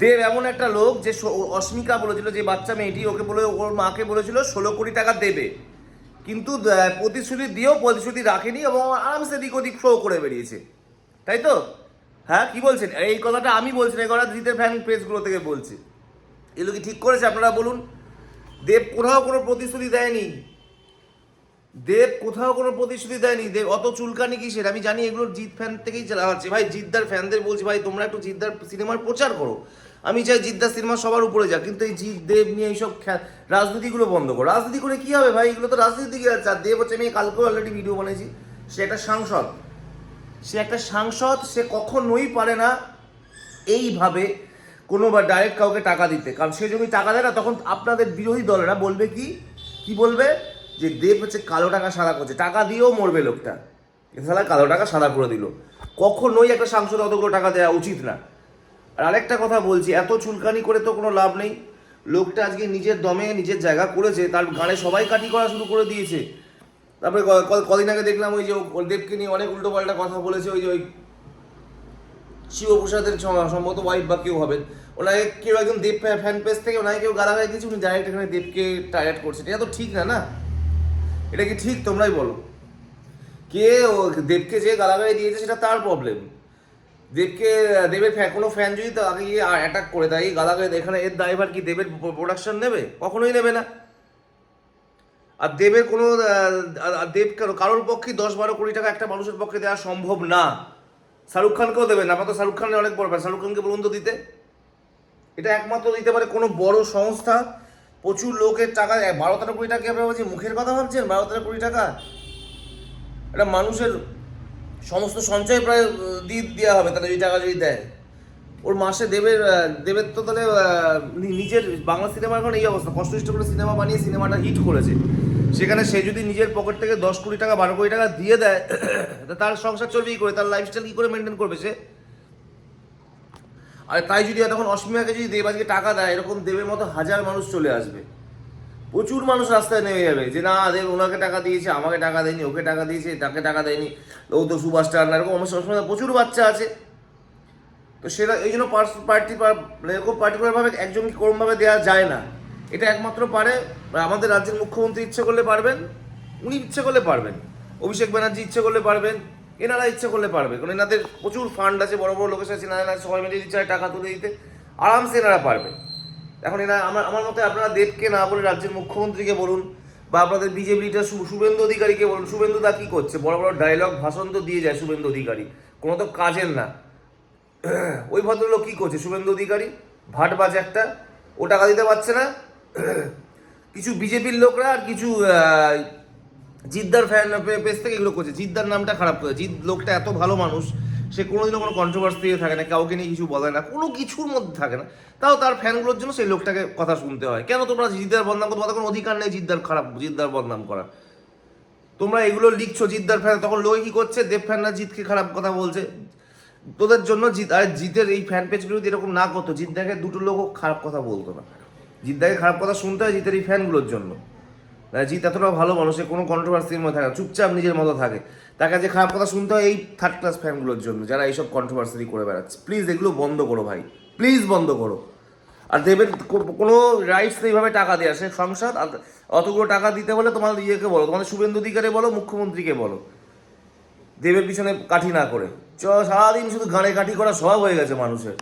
দেব এমন একটা লোক যে অস্মিকা বলেছিল, যে বাচ্চা মেয়েটি ওকে বলে, ওর মাকে বলেছিল ষোলো কোটি টাকা দেবে। কিন্তু প্রতিশ্রুতি দিয়েও প্রতিশ্রুতি রাখেনি এবং আরামসে দিক ওদিক শো করে বেরিয়েছে। তাই তো? হ্যাঁ কি বলছেন? এই কথাটা আমি বলছি না, এই কথাটা জিতের ফ্যান পেজগুলো থেকে বলছি। এগুলো কি ঠিক করেছে আপনারা বলুন? দেব কোথাও কোনো প্রতিশ্রুতি দেয়নি। দেব কোথাও কোনো প্রতিশ্রুতি দেয়নি। দেব, অত চুলকানি কিসের? আমি জানি এগুলো জিৎ ফ্যান থেকেই চালা হচ্ছে ভাই, জিদ্দার ফ্যানদের বলছি, ভাই, তোমরা একটু জিদ্দার সিনেমার প্রচার করো। আমি চাই জিদ্দার সিনেমা সবার উপরে যাক, কিন্তু এই জিৎ, দেব নিয়ে এইসব রাজনীতিগুলো বন্ধ করো। রাজনীতি করে কি হবে ভাই? এগুলো তো রাজনীতি যাচ্ছে আর দেব হচ্ছে, আমি কালকেও অলরেডি ভিডিও বানিয়েছি সে একটা সাংসদ। সে একটা সাংসদ, সে কখনোই পারে না এইভাবে কোনো বা ডাইরেক্ট কাউকে টাকা দিতে। কারণ সে যদি টাকা দেয় না, তখন আপনাদের বিরোধী দলেরা বলবে কি? কি বলবে? যে দেব হচ্ছে কালো টাকা সাদা করছে, টাকা দিয়েও মরবে লোকটা। এছাড়া কালো টাকা সাদা করে দিল। কখনোই একটা সাংসদ অতগুলো টাকা দেওয়া উচিত না। আর আরেকটা কথা বলছি, এত চুলকানি করে তো কোনো লাভ নেই। লোকটা আজকে নিজের দমে নিজের জায়গা করেছে, তার গানে সবাই কাটি করা শুরু করে দিয়েছে। তারপরে কদিন আগে দেখলাম ওই যে দেবকে নিয়ে অনেক উল্টো পাল্টা কথা বলেছে, ওই যে ওই শিবপ্রসাদের সম্ভবত ওয়াইফ বা কেউ হবেন। ওনাকে কেউ একজন দেব ফ্যান পেজ থেকে ওনাকে কেউ গালাগালি দিয়েছে, উনি ডাইরেক্ট এখানে দেবকে টায়ার্ড করছেন এটা তো ঠিক না না? এটা কি ঠিক? তোমরাই বলো। কে ও দেবকে যে গালাগালি দিয়েছে, সেটা তার প্রবলেম দেবকে, দেবের ফ্যান কোনো ফ্যান যদি তো আগে গিয়ে অ্যাটাক করে দেয় গালাগালি এখানে এর ড্রাইভার কি দেবের প্রোডাকশন নেবে? কখনোই নেবে না। আর দেবের কোনো দেব কারো- কারোর পক্ষে দশ বারো কোটি টাকা একটা মানুষের পক্ষে দেওয়া সম্ভব না। শাহরুখ খানকেও দেবে দেবেন আপাতত শাহরুখ খানের অনেক বড়। শাহরুখ খানকে বলুন তো দিতে। এটা একমাত্র দিতে পারে কোনো বড় সংস্থা প্রচুর লোকের টাকা বারো তেরো কোটি টাকা আপনারা বলছি, মুখের কথা ভাবছেন? বারো তেরো কোটি টাকা? এটা মানুষের সমস্ত সঞ্চয় প্রায় দিয়ে দেওয়া হবে তাহলে এই টাকা যদি দেয়। ওর মাসে দেবের দেবের তো তাহলে নিজের বাংলা সিনেমার এখন এই অবস্থা। কষ্ট করে সিনেমা বানিয়ে সিনেমাটা হিট করেছে। সেখানে সে যদি নিজের পকেট থেকে দশ কোটি টাকা, বারো কোটি টাকা দিয়ে দেয় তার সংসার চলবে কি করে, তার লাইফস্টাইল কী করে মেনটেন করবে সে? আর তাই যদি তখন অস্মিয়াকে যদি দেব আজকে টাকা দেয়, এরকম দেবের মতো হাজার মানুষ চলে আসবে। প্রচুর মানুষ রাস্তায় নেমে যাবে যে, না, দেব ওনাকে টাকা দিয়েছে, আমাকে টাকা দেয়নি, ওকে টাকা দিয়েছে, তাকে টাকা দেয়নি, ও তো সুপারস্টার না, এরকম আমার সবসময় প্রচুর বাচ্চা আছে। তো সেটা, এই জন্য পার্টি মানে এরকম পার্টিকুলারভাবে একজনকে কোরমভাবে দেওয়া যায় না। এটা একমাত্র পারে আমাদের রাজ্যের মুখ্যমন্ত্রী ইচ্ছে করলে পারবেন, উনি ইচ্ছে করলে পারবেন। অভিষেক ব্যানার্জি ইচ্ছে করলে পারবেন এনারা ইচ্ছে করলে পারবে। কারণ এনাদের প্রচুর ফান্ড আছে, বড় বড় লোকের সাথে এনারা সবাই মিলে ইচ্ছে টাকা তুলে দিতে, আরামসে এনারা পারবে। এখন এরা আমার আমার মতে আপনারা দেবকে না বলে রাজ্যের মুখ্যমন্ত্রীকে বলুন, বা আপনাদের বিজেপি লিডার শুভেন্দু অধিকারীকে বলুন, শুভেন্দু দা কী করছে? বড় বড় ডায়লগ ভাষণ তো দিয়ে যায় শুভেন্দু অধিকারী। কোনো তো কাজের না। ওই ভদ্রলোক কী করছে? শুভেন্দু অধিকারী, ভাট বাজ একটা, ও টাকা দিতে পারছে না। কিছু বিজেপির লোকরা আর কিছু জিদ্দার ফ্যান পেজ থেকে এগুলো করছে। জিদ্দার নামটা খারাপ করে। জিদ লোকটা এত ভালো মানুষ, সে কোনোদিনও কোনো কন্ট্রোভার্সি থাকে না, কাউকে নিয়ে কিছু বলে না, কোনো কিছুর মধ্যে থাকে না। তাও তার ফ্যানগুলোর জন্য সেই লোকটাকে কথা শুনতে হয়। কেন তোমরা জিদ্দার বদনাম করতে তোমাদের কোনো অধিকার নেই জিদ্দার খারাপ, জিদ্দার বদনাম করা তোমরা এগুলো লিখছো জিদ্দার ফ্যান তখন লোকে কি করছে? দেব ফ্যানরা জিতকে খারাপ কথা বলছে। তোদের জন্য জিত আর জিতের এই ফ্যান পেজগুলো যদি এরকম না করতো জিদ্দাকে দুটো লোকও খারাপ কথা বলতো না। জিদ্দাকে খারাপ কথা শুনতে হয় জিতের এই ফ্যানগুলোর জন্য। না, জিত এতটা ভালো মানুষ কোনো কন্ট্রোভার্সির মধ্যে থাকে না, চুপচাপ নিজের মতো থাকে। তার কাছে খারাপ কথা শুনতে হয় এই থার্ড ক্লাস ফ্যানগুলোর জন্য যারা এইসব কন্ট্রোভার্সি করে বেড়াচ্ছে। প্লিজ এগুলো বন্ধ করো ভাই। প্লিজ বন্ধ করো। আর দেবের কোনো রাইটস এইভাবে টাকা দেওয়া সে সংসদ অতগুলো টাকা দিতে হলে তোমাদের ইয়েকে বলো তোমাদের শুভেন্দু অধিকারে বলো মুখ্যমন্ত্রীকে বলো। দেবের পিছনে কাঠি না করে। চ সারাদিন শুধু গানে কাঠি করা সব হয়ে গেছে মানুষের।